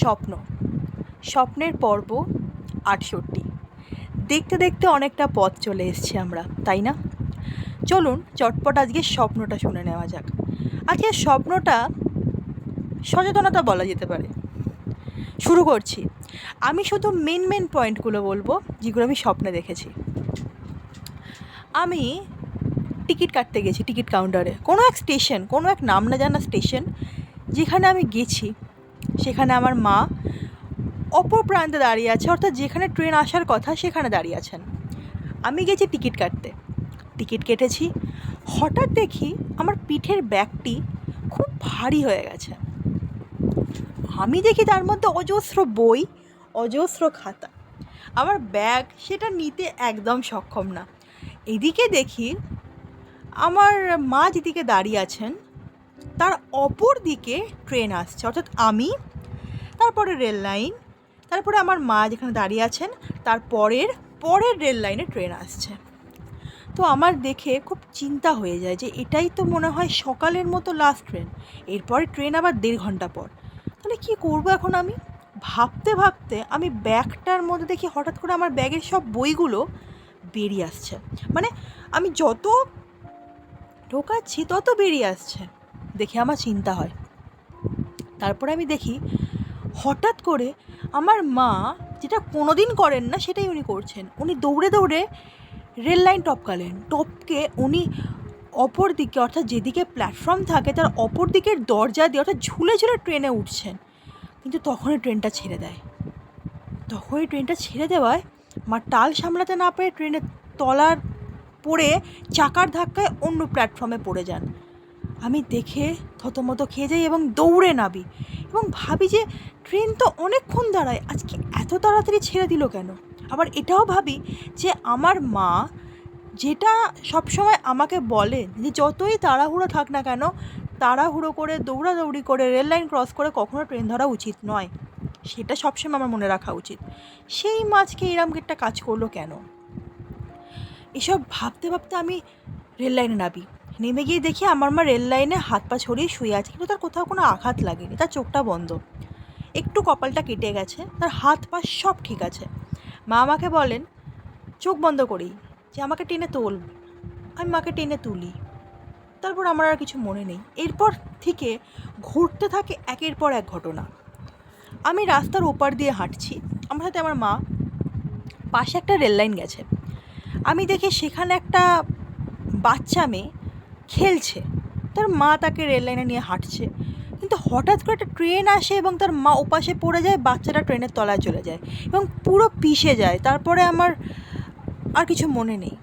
স্বপ্ন। স্বপ্নের পর্ব আটষট্টি। দেখতে দেখতে অনেকটা পথ চলে এসেছি আমরা, তাই না? চলুন চটপট আজকে স্বপ্নটা শুনে নেওয়া যাক। আজকে স্বপ্নটা সচেতনতা বলা যেতে পারে। শুরু করছি। আমি শুধু মেন মেন পয়েন্টগুলো বলব, যেগুলো আমি স্বপ্নে দেখেছি। আমি টিকিট কাটতে গেছি, টিকিট কাউন্টারে কোনো এক স্টেশন কোনো এক নাম না জানা স্টেশন যেখানে আমি গেছি সেখানে আমার মা অপর প্রান্তে দাঁড়িয়ে আছে, অর্থাৎ যেখানে ট্রেন আসার কথা সেখানে দাঁড়িয়ে আছেন। আমি গেছি টিকিট কাটতে। টিকিট কেটেছি। হঠাৎ দেখি আমার পিঠের ব্যাগটি খুব ভারী হয়ে গেছে। আমি দেখি তার মধ্যে অজস্র বই, অজস্র খাতা। আমার ব্যাগ সেটা নিতে একদম সক্ষম না। এদিকে দেখি আমার মা যেদিকে দাঁড়িয়ে আছেন তার অপর দিকে ট্রেন আসছে। অর্থাৎ আমি, তারপরে রেল লাইন তারপরে আমার মা যেখানে দাঁড়িয়ে আছেন, তার পরের পরের রেল লাইনে ট্রেন আসছে। তো আমার দেখে খুব চিন্তা হয়ে যায় যে এটাই তো মনে হয় সকালের মতো লাস্ট ট্রেন এরপরে ট্রেন আবার দেড় ঘণ্টা পর। তাহলে কী করব এখন আমি? ভাবতে ভাবতে আমি ব্যাগটার মধ্যে দেখি হঠাৎ করে আমার ব্যাগের সব বইগুলো বেরিয়ে আসছে। মানে আমি যত ঢোকাচ্ছি তত বেরিয়ে আসছে। দেখে আমার চিন্তা হয়। তারপরে আমি দেখি, হঠাৎ করে আমার মা যেটা কোনো দিন করেন না, সেটাই উনি করছেন। উনি দৌড়ে দৌড়ে রেল লাইন টপকালেন। টপকে উনি অপর দিকে, অর্থাৎ যেদিকে প্ল্যাটফর্ম থাকে, তার অপর দিকের দরজা দিয়ে অর্থাৎ ঝুলে ঝুলে ট্রেনে উঠছেন। কিন্তু তখনই ট্রেনটা ছেড়ে দেয়। তখনই ট্রেনটা ছেড়ে দেওয়ায় মা টাল সামলাতে না পেরে ট্রেনের তলার পড়ে চাকার ধাক্কায় অন্য প্ল্যাটফর্মে পড়ে যান। আমি দেখে থতমত খেয়ে যাই এবং দৌড়ে নাবি এবং ভাবি যে ট্রেন তো অনেকক্ষণ দাঁড়ায়, আজকে এত তাড়াতাড়ি ছেড়ে দিল কেন? আবার এটাও ভাবি যে আমার মা যেটা সবসময় আমাকে বলে, যে যতই তাড়াহুড়ো থাক না কেন, তাড়াহুড়ো করে, দৌড়াদৌড়ি করে, রেল লাইন ক্রস করে কখনো ট্রেন ধরা উচিত নয়। সেটা সবসময় আমার মনে রাখা উচিত। সেই মাছকে এরম একটা কাজ করল কেন? এসব ভাবতে ভাবতে আমি রেল লাইনে নাবি নেমে গিয়ে দেখি আমার মা রেল লাইনে হাত পা ছড়িয়ে শুয়ে আছে, কিন্তু তার কোথাও কোনো আঘাত লাগেনি, তার চোখটা বন্ধ। একটু কপালটা কেটে গেছে, তার হাত পা সব ঠিক আছে। মা আমাকে বলেন, চোখ বন্ধ করেই যে আমাকে টেনে তোল, আমি মাকে টেনে তুলি। তারপর আমার আর কিছু মনে নেই। এরপর থেকে ঘুরতে থাকে একের পর এক ঘটনা। আমি রাস্তার ওপার দিয়ে হাঁটছি। আমার সাথে আমার মা পাশে একটা রেল লাইন গেছে। আমি দেখি সেখানে একটা বাচ্চা মেয়ে খেলছে। তার মা তাকে রেল লাইনে নিয়ে হাঁটছে। কিন্তু হঠাৎ করে একটা ট্রেন আসে এবং তার মা ওপাশে পড়ে যায়, বাচ্চাটা ট্রেনের তলায় চলে যায় এবং পুরো পিষে যায়। তারপরে আমার আর কিছু মনে নেই।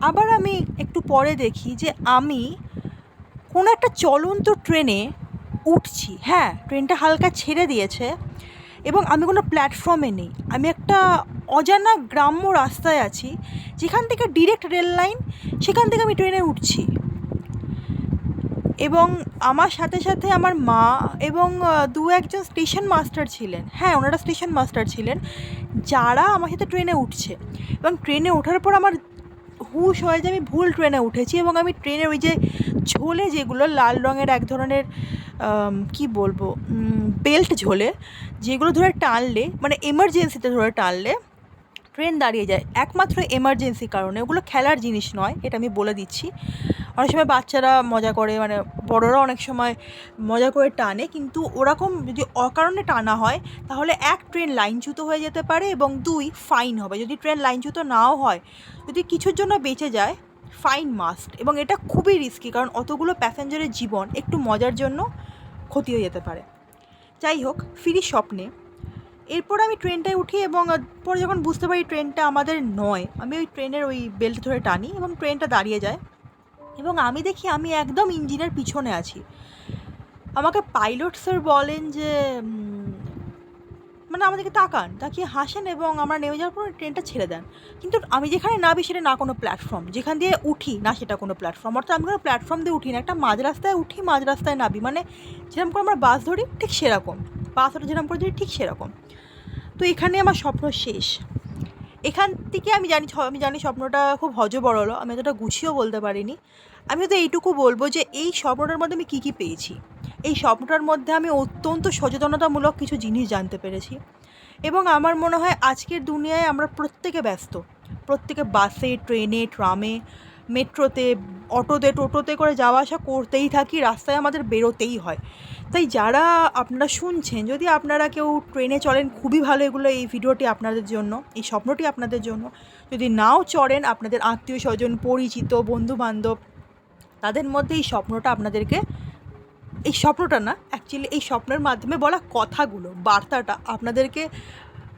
আবার আমি একটু পরে দেখি যে আমি কোনো একটা চলন্ত ট্রেনে উঠছি। হ্যাঁ ট্রেনটা হালকা ছেড়ে দিয়েছে এবং আমি কোনো প্ল্যাটফর্মে নেই। আমি একটা অজানা গ্রাম্য রাস্তায় আছি, যেখান থেকে ডিরেক্ট রেল লাইন, সেখান থেকে আমি ট্রেনে উঠছি। এবং আমার সাথে সাথে আমার মা এবং দু একজন স্টেশন মাস্টার ছিলেন। হ্যাঁ ওনারা স্টেশন মাস্টার ছিলেন। যারা আমার সাথে ট্রেনে উঠছে। এবং ট্রেনে ওঠার পর আমার হুশ হয় যে আমি ভুল ট্রেনে উঠেছি এবং আমি ট্রেনের ওই যে ঝোলে যেগুলো লাল রঙের এক ধরনের কি বলব বেল্ট ঝোলে, যেগুলো ধরে টানলে মানে এমার্জেন্সিতে ধরে টানলে ট্রেন দাঁড়িয়ে যায়। একমাত্র এমার্জেন্সি কারণে। ওগুলো খেলার জিনিস নয়, এটা আমি বলে দিচ্ছি। অনেক সময় বাচ্চারা মজা করে মানে বড়রা অনেক সময় মজা করে টানে, কিন্তু ওরকম যদি অকারণে টানা হয়, তাহলে এক ট্রেন লাইনচ্যুত হয়ে যেতে পারে এবং দুই ফাইন হবে। যদি ট্রেন লাইনচ্যুত নাও হয়, যদি কিছুর জন্য বেঁচে যায় ফাইন মাস্ট এবং এটা খুবই রিস্কি কারণ অতগুলো প্যাসেঞ্জারের জীবন একটু মজার জন্য ক্ষতি হয়ে যেতে পারে। যাই হোক, ফিরি স্বপ্নে এরপর আমি ট্রেনটায় উঠি এবং পরে যখন বুঝতে পারি ট্রেনটা আমাদের নয়, আমি ওই ট্রেনের ওই বেল্ট ধরে টানি এবং ট্রেনটা দাঁড়িয়ে যায়। এবং আমি দেখি আমি একদম ইঞ্জিনের পিছনে আছি। আমাকে পাইলট স্যার বলেন যে মানে আমাদেরকে তাকান, তাকিয়ে হাসেন এবং আমরা নেমে যাওয়ার পর ট্রেনটা ছেড়ে দেন। কিন্তু আমি যেখানে নাবি সেটা না কোনো প্ল্যাটফর্ম যেখান দিয়ে উঠি না সেটা কোনো প্ল্যাটফর্ম অর্থাৎ আমি কোনো প্ল্যাটফর্ম দিয়ে উঠি না, একটা মাঝ রাস্তায় উঠি মাঝ রাস্তায় নাবি মানে যেরকম করে আমরা বাস ধরি, ঠিক সেরকম। বাস ধরে যেরকম করে ধরি, ঠিক সেরকম। তো এখানে আমার স্বপ্ন শেষ। এখান থেকে আমি জানি আমি জানি স্বপ্নটা খুব হজবড় হলো আমি এতটা গুছিয়েও বলতে পারিনি। আমি তো এইটুকু বলব যে এই স্বপ্নটার মধ্যে আমি কী কী পেয়েছি। এই স্বপ্নটার মধ্যে আমি অত্যন্ত সচেতনতামূলক কিছু জিনিস জানতে পেরেছি। এবং আমার মনে হয় আজকের দুনিয়ায় আমরা প্রত্যেকে ব্যস্ত। প্রত্যেকে বাসে, ট্রেনে, ট্রামে, মেট্রোতে, অটোতে, টোটোতে করে যাওয়া আসা করতেই থাকি, রাস্তায় আমাদের বেরোতেই হয়। তাই যারা আপনারা শুনছেন, যদি আপনারা কেউ ট্রেনে চলেন, খুবই ভালো এগুলো, এই ভিডিওটি আপনাদের জন্য, এই স্বপ্নটি আপনাদের জন্য। যদি নাও চড়েন, আপনাদের আত্মীয় স্বজন, পরিচিত, বন্ধুবান্ধব, তাদের মধ্যে এই স্বপ্নটা আপনাদেরকে এই স্বপ্নটা না অ্যাকচুয়ালি এই স্বপ্নের মাধ্যমে বলা কথাগুলো, বার্তাটা আপনাদেরকে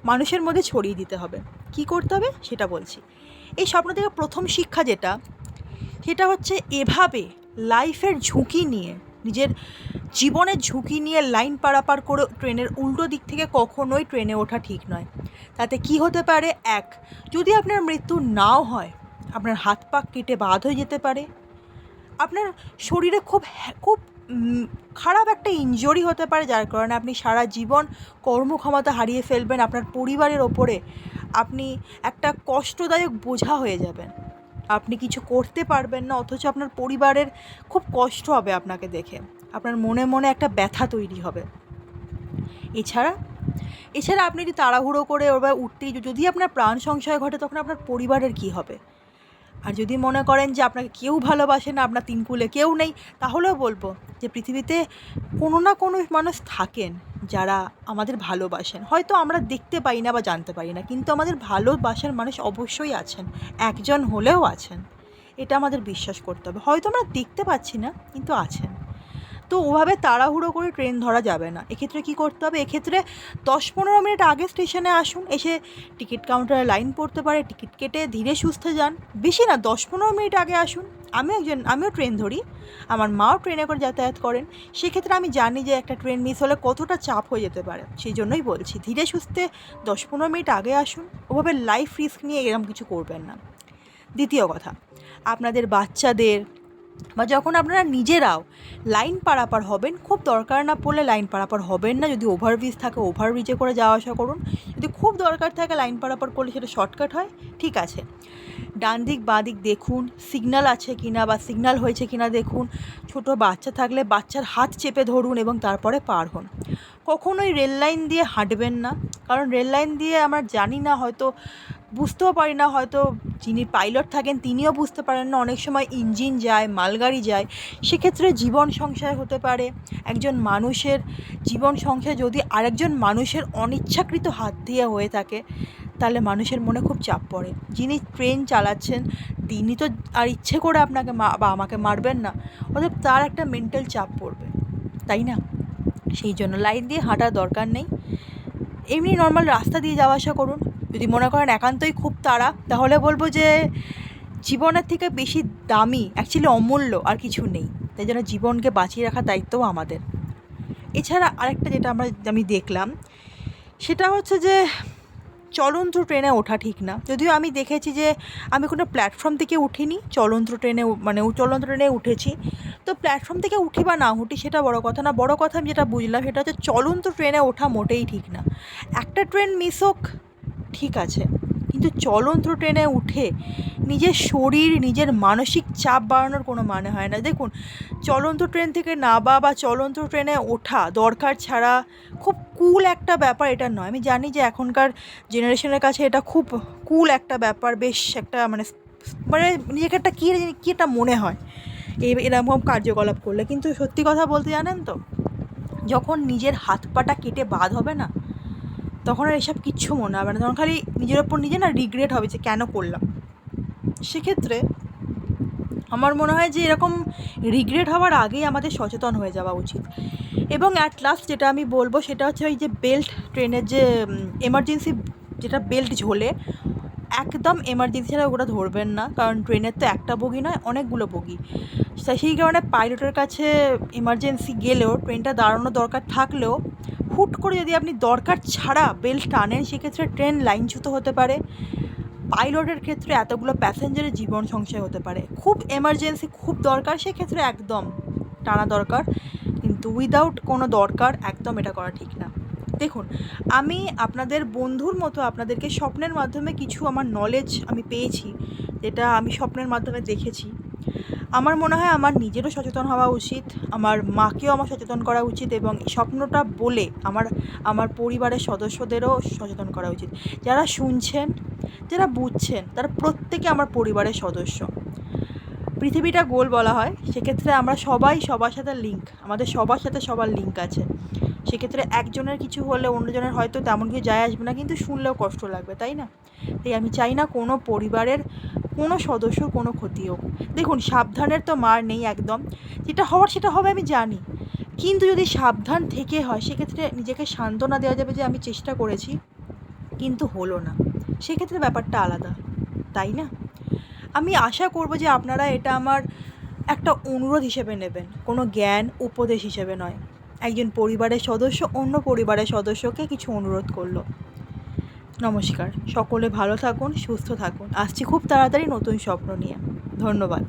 মানুষের মধ্যে ছড়িয়ে দিতে হবে। কি করতে হবে? সেটা বলছি। এই স্বপ্ন থেকে প্রথম শিক্ষা যেটা, সেটা হচ্ছে এভাবে লাইফের ঝুঁকি নিয়ে, নিজের জীবনের ঝুঁকি নিয়ে লাইন পারাপার করে ট্রেনের উল্টো দিক থেকে কখনোই ট্রেনে ওঠা ঠিক নয়। তাতে কি হতে পারে? এক, যদি আপনার মৃত্যু নাও হয়, আপনার হাত পা কেটে বাদ হয়ে যেতে পারে। আপনার শরীরে খুব খুব খারাপ একটা ইনজুরি হতে পারে যার কারণে আপনি সারা জীবন কর্মক্ষমতা হারিয়ে ফেলবেন, আপনার পরিবারের ওপরে আপনি একটা কষ্টদায়ক বোঝা হয়ে যাবেন। আপনি কিছু করতে পারবেন না, অথচ আপনার পরিবারের খুব কষ্ট হবে আপনাকে দেখে। আপনার মনে মনে একটা ব্যথা তৈরি হবে। এছাড়া এছাড়া আপনি যদি তাড়াহুড়ো করে ওবার উঠতেই, যদি আপনার প্রাণ সংশয় ঘটে, তখন আপনার পরিবারের কী হবে? আর যদি মনে করেন যে আপনাকে কেউ ভালোবাসে না, আপনার তিন কুলে কেউ নেই, তাহলেও বলব যে পৃথিবীতে কোনো না কোনো মানুষ থাকেন যারা আমাদের ভালোবাসেন। হয়তো আমরা দেখতে পাই না বা জানতে পারি না, কিন্তু আমাদের ভালোবাসার মানুষ অবশ্যই আছেন, একজন হলেও আছেন। এটা আমাদের বিশ্বাস করতে হবে। হয়তো আমরা দেখতে পাচ্ছি না, কিন্তু আছেন। তো ওভাবে তাড়াহুড়ো করে ট্রেন ধরা যাবে না। এক্ষেত্রে কী করতে হবে? এক্ষেত্রে দশ পনেরো মিনিট আগে স্টেশনে আসুন, এসে টিকিট কাউন্টারে লাইন পড়তে পারে, টিকিট কেটে ধীরে সুস্থে যান। বেশি না, দশ পনেরো মিনিট আগে আসুন। আমিও একজন, আমিও ট্রেন ধরি। আমার মাও ট্রেনে করে যাতায়াত করেন। সেক্ষেত্রে আমি জানি যে একটা ট্রেন মিস হলে কতটা চাপ হয়ে যেতে পারে। সেই জন্যই বলছি, ধীরে সুস্থে দশ পনেরো মিনিট আগে আসুন। ওভাবে লাইফ রিস্ক নিয়ে এরকম কিছু করবেন না। দ্বিতীয় কথা, আপনাদের বাচ্চাদের বা যখন আপনারা নিজেরাও লাইন পারাপার হবেন, খুব দরকার না পড়লে লাইন পারাপার হবেন না। যদি ওভারব্রিজ থাকে ওভারব্রিজে করে যাওয়া আসা করুন। যদি খুব দরকার থাকে লাইন পারাপার করলে সেটা শর্টকাট হয়, ঠিক আছে। ডান দিক বাঁ দিক দেখুন সিগন্যাল আছে কি না বা সিগন্যাল হয়েছে কিনা দেখুন। ছোট বাচ্চা থাকলে বাচ্চার হাত চেপে ধরুন এবং তারপরে পার হন। কখনোই রেল লাইন দিয়ে হাঁটবেন না। কারণ রেল লাইন দিয়ে আমরা জানি না হয়তো বুঝতেও পারি না, হয়তো যিনি পাইলট থাকেন তিনিও বুঝতে পারেন না, অনেক সময় ইঞ্জিন যায়, মালগাড়ি যায়। সেক্ষেত্রে জীবন সংশয় হতে পারে। একজন মানুষের জীবন সংশয় যদি আরেকজন মানুষের অনিচ্ছাকৃত হাত দিয়ে হয়ে থাকে, তাহলে মানুষের মনে খুব চাপ পড়ে। যিনি ট্রেন চালাচ্ছেন, তিনি তো আর ইচ্ছে করে আপনাকে মা, বা আমাকে মারবেন না, অতএব তার একটা মেন্টাল চাপ পড়বে, তাই না? সেই জন্য লাইন দিয়ে হাঁটার দরকার নেই। এমনি নর্মাল রাস্তা দিয়ে যাওয়া আসা করুন। যদি মনে করেন একান্তই খুব তাড়া, তাহলে বলব যে জীবনের থেকে বেশি দামি অ্যাকচুয়ালি অমূল্য আর কিছু নেই। তাই জন্য জীবনকে বাঁচিয়ে রাখার দায়িত্বও আমাদের। এছাড়া আরেকটা যেটা আমরা, আমি দেখলাম, সেটা হচ্ছে যে চলন্ত ট্রেনে ওঠা ঠিক না। যদিও আমি দেখেছি যে আমি কোনো প্ল্যাটফর্ম থেকে উঠিনি, চলন্ত ট্রেনে মানে চলন্ত ট্রেনে উঠেছি। তো প্ল্যাটফর্ম থেকে উঠি বা না উঠি সেটা বড় কথা না। বড় কথা আমি যেটা বুঝলাম সেটা হচ্ছে চলন্ত ট্রেনে ওঠা মোটেই ঠিক না। একটা ট্রেন মিস হোক ঠিক আছে, কিন্তু চলন্ত ট্রেনে উঠে নিজের শরীর, নিজের মানসিক চাপ বাড়ানোর কোনো মানে হয় না। দেখুন, চলন্ত ট্রেন থেকে নাবা বা চলন্ত ট্রেনে ওঠা দরকার ছাড়া খুব কুল একটা ব্যাপার এটা নয়। আমি জানি যে এখনকার জেনারেশনের কাছে এটা খুব কুল একটা ব্যাপার, বেশ একটা মানে মানে নিজেকে একটা কী কী একটা মনে হয়। এই এরকম কার্যকলাপ করলে। কিন্তু সত্যি কথা বলতে জানেন তো, যখন নিজের হাত পাটা কেটে বাদ হবে না তখন আর এসব কিচ্ছু মনে হবে না। তখন খালি নিজের ওপর নিজে না রিগ্রেট হবে যে কেন করলাম। সেক্ষেত্রে আমার মনে হয় যে এরকম রিগ্রেট হওয়ার আগেই আমাদের সচেতন হয়ে যাওয়া উচিত। এবং অ্যাট লাস্ট যেটা আমি বলব সেটা হচ্ছে ওই যে বেল্ট ট্রেনের যে এমার্জেন্সি যেটা বেল্ট ঝোলে, একদম এমার্জেন্সি ছাড়া ওটা ধরবেন না। কারণ ট্রেনের তো একটা বগি নয়, অনেকগুলো বগি। সেই কারণে পাইলটের কাছে এমার্জেন্সি গেলেও ট্রেনটা দাঁড়ানোর দরকার থাকলেও হুট করে যদি আপনি দরকার ছাড়া বেল্ট টানেন, সেক্ষেত্রে ট্রেন লাইনচ্যুত হতে পারে। পাইলটের ক্ষেত্রে এতগুলো প্যাসেঞ্জারের জীবন সংশয় হতে পারে। খুব এমার্জেন্সি খুব দরকার, সেক্ষেত্রে একদম টানা দরকার। কিন্তু উইদাউট কোনো দরকার, একদম এটা করা ঠিক না। দেখুন, আমি আপনাদের বন্ধুর মতো আপনাদেরকে স্বপ্নের মাধ্যমে কিছু আমার নলেজ আমি পেয়েছি, যেটা আমি স্বপ্নের মাধ্যমে দেখেছি। আমার মনে হয় আমার নিজেরও সচেতন হওয়া উচিত, আমার মাকেও আমার সচেতন করা উচিত এবং স্বপ্নটা বলে আমার আমার পরিবারের সদস্যদেরও সচেতন করা উচিত। যারা শুনছেন, যারা বুঝছেন, তারা প্রত্যেকে আমার পরিবারের সদস্য। পৃথিবীটা গোল বলা হয়, সেক্ষেত্রে আমরা সবাই সবার সাথে লিঙ্ক আমাদের সবার সাথে সবার লিঙ্ক আছে। সেক্ষেত্রে একজনের কিছু হলে অন্যজনের হয়তো তেমন কিছু যায় আসবে না, কিন্তু শুনলেও কষ্ট লাগবে, তাই না? তাই আমি চাই না কোনো পরিবারের কোনো সদস্য কোনো ক্ষতি হোক। দেখুন, সাবধানের তো মার নেই একদম। যেটা হওয়ার সেটা হবে আমি জানি। কিন্তু যদি সাবধান থেকে হয়, সেক্ষেত্রে নিজেকে সান্ত্বনা দেওয়া যাবে যে আমি চেষ্টা করেছি, কিন্তু হলো না। সেক্ষেত্রে ব্যাপারটা আলাদা, তাই না? আমি আশা করব যে আপনারা এটা আমার একটা অনুরোধ হিসেবে নেবেন। কোনো জ্ঞান উপদেশ হিসেবে নয়। একজন পরিবারের সদস্য অন্য পরিবারের সদস্যকে কিছু অনুরোধ করল। নমস্কার। সকলে ভালো থাকুন সুস্থ থাকুন। আসছি খুব তাড়াতাড়ি নতুন স্বপ্ন নিয়ে। ধন্যবাদ।